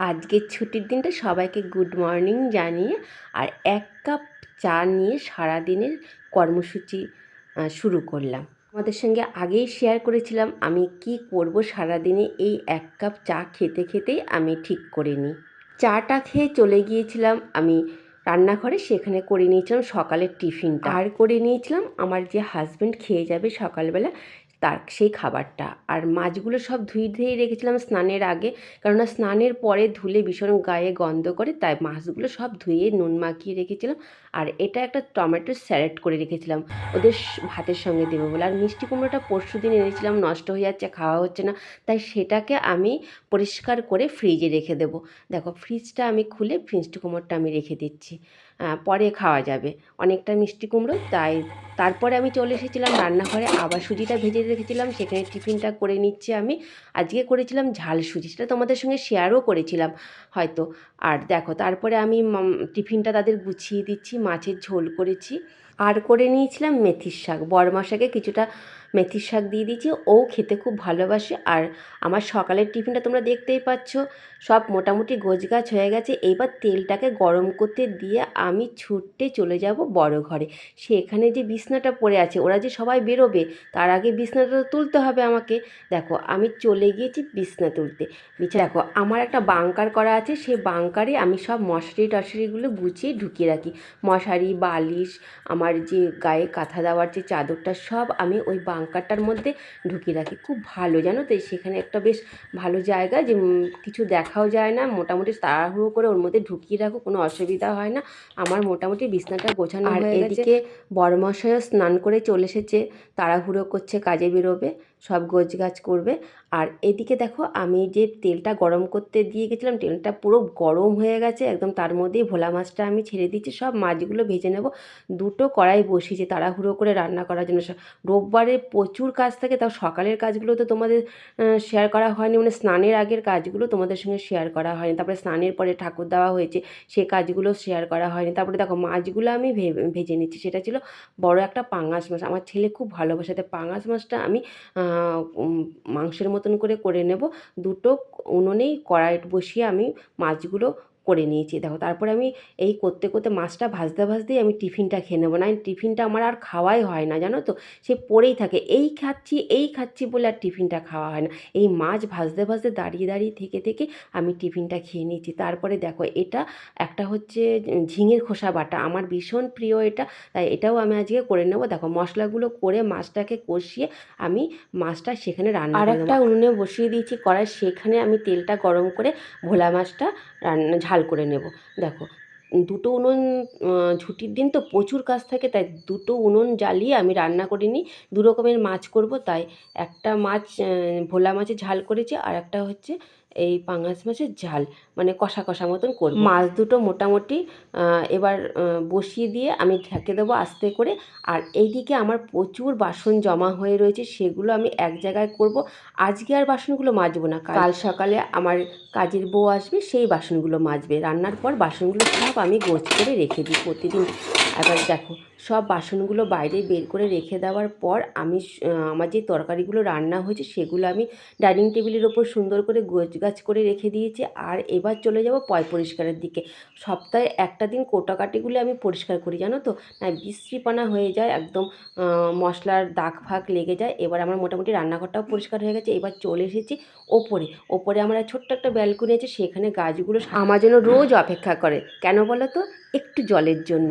আজকের ছুটির দিনটা সবাইকে গুড মর্নিং জানিয়ে আর এক কাপ চা নিয়ে সারাদিনের কর্মসূচি শুরু করলাম। আমাদের সঙ্গে আগেই শেয়ার করেছিলাম, আমি কি করব সারাদিনে এই এক কাপ চা খেতে খেতেই আমি ঠিক করে নিই। চাটা খেয়ে চলে গিয়েছিলাম, আমি রান্নাঘরে সেখানে করে নিয়েছিলাম সকালের টিফিনটা। আর করে নিয়েছিলাম, আমার যে হাজব্যান্ড খেয়ে যাবে সকালবেলা তার সেই খাবারটা। আর মাছগুলো সব ধুয়ে ধুয়ে রেখেছিলাম স্নানের আগে। কেননা স্নানের পরে ধুলে ভীষণ গায়ে গন্ধ করে, তাই মাছগুলো সব ধুয়ে নুন মাখিয়ে রেখেছিলাম। আর এটা একটা টমেটো স্যালাড করে রেখেছিলাম। ওদের ভাতের সঙ্গে দেবো বলে। আর মিষ্টি কুমড়োটা পরশু দিন এনেছিলাম, নষ্ট হয়ে যাচ্ছে, খাওয়া হচ্ছে না। তাই সেটাকে আমি পরিষ্কার করে ফ্রিজে রেখে দেবো। দেখো, ফ্রিজটা আমি খুলে মিষ্টি কুমড়োটা আমি রেখে দিচ্ছি। পরে খাওয়া যাবে। অনেকটা মিষ্টি কুমড়ো, তাই তারপরে আমি চলে এসেছিলাম রান্নাঘরে। আবার সুজিটা ভেজে রেখেছিলাম, সেখানে টিফিনটা করে নিচ্ছি আমি। আজকে করেছিলাম ঝাল সুজি, সেটা তোমাদের সঙ্গে শেয়ারও করেছিলাম হয়তো। আর দেখো, তারপরে আমি টিফিনটা তাদের গুছিয়ে দিচ্ছি, মাছের ঝোল করেছি। আর করে নিয়েছিলাম মেথির শাক। বরমশাকে কিছুটা মেথির শাক দিয়ে দিয়েছি। ও খেতে খুব ভালোবাসে আর আমার সকালের টিফিনটা তোমরা দেখতেই পাচ্ছ। সব মোটামুটি গোছগাছ হয়ে গেছে। এইবার তেলটাকে গরম করতে দিয়ে আমি ছুটতে চলে যাব বড় ঘরে। সেখানে যে বিছনাটা পড়ে আছে, ওরা যে সবাই বেরোবে, তার আগে বিছনাটা তুলতে হবে আমাকে। দেখো, আমি চলে গিয়েছি বিছনা তুলতে। বিছানা দেখো, আমার একটা বাংকার করা আছে। সেই বাংকারে আমি সব মশারি টশারিগুলো গুছিয়ে ঢুকিয়ে রাখি। মশারি, বালিশ, আমার যে গায়ে কাঁথা দেওয়ার যে চাদরটা সব আমি ওই বাঙ্কারটার মধ্যে ঢুকিয়ে রাখি। খুব ভালো জানো তো? সেখানে একটা বেশ ভালো জায়গা যে কিছু দেখাও যায় না। মোটামুটি তাড়াহুড়ো করে ওর মধ্যে ঢুকিয়ে রাখো কোনো অসুবিধা হয় না। আমার মোটামুটি বিছনাটা গোছানো আর হয়ে গেছে। এদিকে বড়মশাইও স্নান করে চলে এসেছে তাড়াহুড়ো করছে কাজে বেরোবে। সব গোছগাছ করবে। আর এদিকে দেখো আমি যে তেলটা গরম করতে দিয়ে গেছিলাম, তেলটা পুরো গরম হয়ে গেছে, একদম তার মধ্যেই ভোলা মাছটা আমি ছেড়ে দিচ্ছি, সব মাছগুলো ভেজে নেব। দুটো কড়াই বসিয়েছি তাড়াহুড়ো করে রান্না করার জন্য। রোববারে প্রচুর কাজ থাকে, তাও সকালের কাজগুলো তো তোমাদের শেয়ার করা হয়নি মানে স্নানের আগের কাজগুলো তোমাদের সঙ্গে শেয়ার করা হয়নি। তারপরে স্নানের পরে ঠাকুর দেওয়া হয়েছে, সে কাজগুলো শেয়ার করা হয়নি। তারপরে দেখো মাছগুলো আমি ভেজে নিচ্ছি, সেটা ছিল বড় একটা পাঙাশ মাছ। আমার ছেলে খুব ভালোবাসে, তাই পাঙাশ মাছটা আমি মাংসের মতন করে করে নেব। দুটো উনুনেই কড়াই বসিয়ে আমি মাছগুলো করে নিয়েছি। দেখো তারপরে আমি এই করতে করতে মাছটা ভাজতে ভাজতেই আমি টিফিনটা খেয়ে নেব। না টিফিনটা আমার আর খাওয়াই হয় না জানো তো? সে পড়েই থাকে এই খাচ্ছি এই খাচ্ছি বলে আর টিফিনটা খাওয়া হয় না। এই মাছ ভাজতে ভাজতে দাঁড়িয়ে দাঁড়িয়ে থেকে থেকে আমি টিফিনটা খেয়ে নিয়েছি। তারপরে দেখো এটা একটা হচ্ছে ঝিঙের খোসা বাটা। আমার ভীষণ প্রিয় এটা তাই এটাও আমি আজকে করে নেব। দেখো মশলাগুলো করে মাছটাকে কষিয়ে আমি মাছটা সেখানে রান্না আর একটা উনুনে বসিয়ে দিয়েছি কড়াই সেখানে আমি তেলটা গরম করে ভোলা মাছটা রান্না ঝাল করে নেব। দেখো দুটো উনুন ছুটির দিন তো প্রচুর কাজ থাকে তাই দুটো উনুন জ্বালিয়ে আমি রান্না করে নিই। দু রকমের মাছ করব তাই একটা মাছ ভোলা মাছের ঝাল করেছি আর একটা হচ্ছে এই পাঙাশ মাছের ঝাল মানে কষা কষা মতন করব। মাছ দুটো মোটামুটি এবার বসিয়ে দিয়ে আমি ঢেকে দেবো আস্তে করে। আর এইদিকে আমার প্রচুর বাসন জমা হয়ে রয়েছে সেগুলো আমি এক জায়গায় করব। আজকে আর বাসনগুলো মাজবো না কাল সকালে আমার কাজের বউ আসবে সেই বাসনগুলো মাজবে। রান্নার পর বাসনগুলো সব আমি গোছ করে রেখে দিই প্রতিদিন। এবার দেখো সব বাসনগুলো বাইরে বের করে রেখে দেওয়ার পর আমি আমার যে তরকারিগুলো রান্না হয়েছে সেগুলো আমি ডাইনিং টেবিলের ওপর সুন্দর করে গোছগাছ করে রেখে দিয়েছি। আর এবার চলে যাব পয় পরিষ্কারের দিকে। সপ্তাহে একটা দিন কোটাকাটিগুলো আমি পরিষ্কার করি, জানো তো? না বিশ্রীপানা হয়ে যায়, একদম মশলার দাগ ফাগ লেগে যায়। এবার আমার মোটামুটি রান্নাঘরটাও পরিষ্কার হয়ে গেছে। এবার চলে এসেছি ওপরে। ওপরে আমার ছোট্ট একটা ব্যালকনি আছে, সেখানে গাছগুলো আমার জন্য রোজ অপেক্ষা করে। কেন বলো তো? একটু জলের জন্য।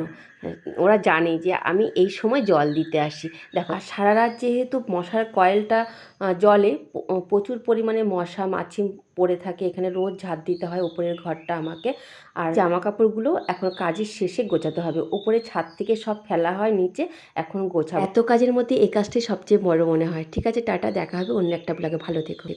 ওরা জানে যে আমি এই সময় জল দিতে আসি। দেখো, আর সারা রাত যেহেতু মশার কয়েলটা জলে প্রচুর পরিমাণে মশা, মাছি পড়ে থাকে, এখানে রোজ ঝাঁট দিতে হয় উপরের ঘরটা আমাকে। আর জামা কাপড়গুলো এখন কাজের শেষে গোছাতে হবে। উপরে ছাদ থেকে সব ফেলা হয়, নিচে এখন গোছা এত কাজের মধ্যে এই কাজটাই সবচেয়ে বড় মনে হয়। ঠিক আছে, টাটা, দেখা হবে অন্য একটা ব্লগে। ভালো থেকো।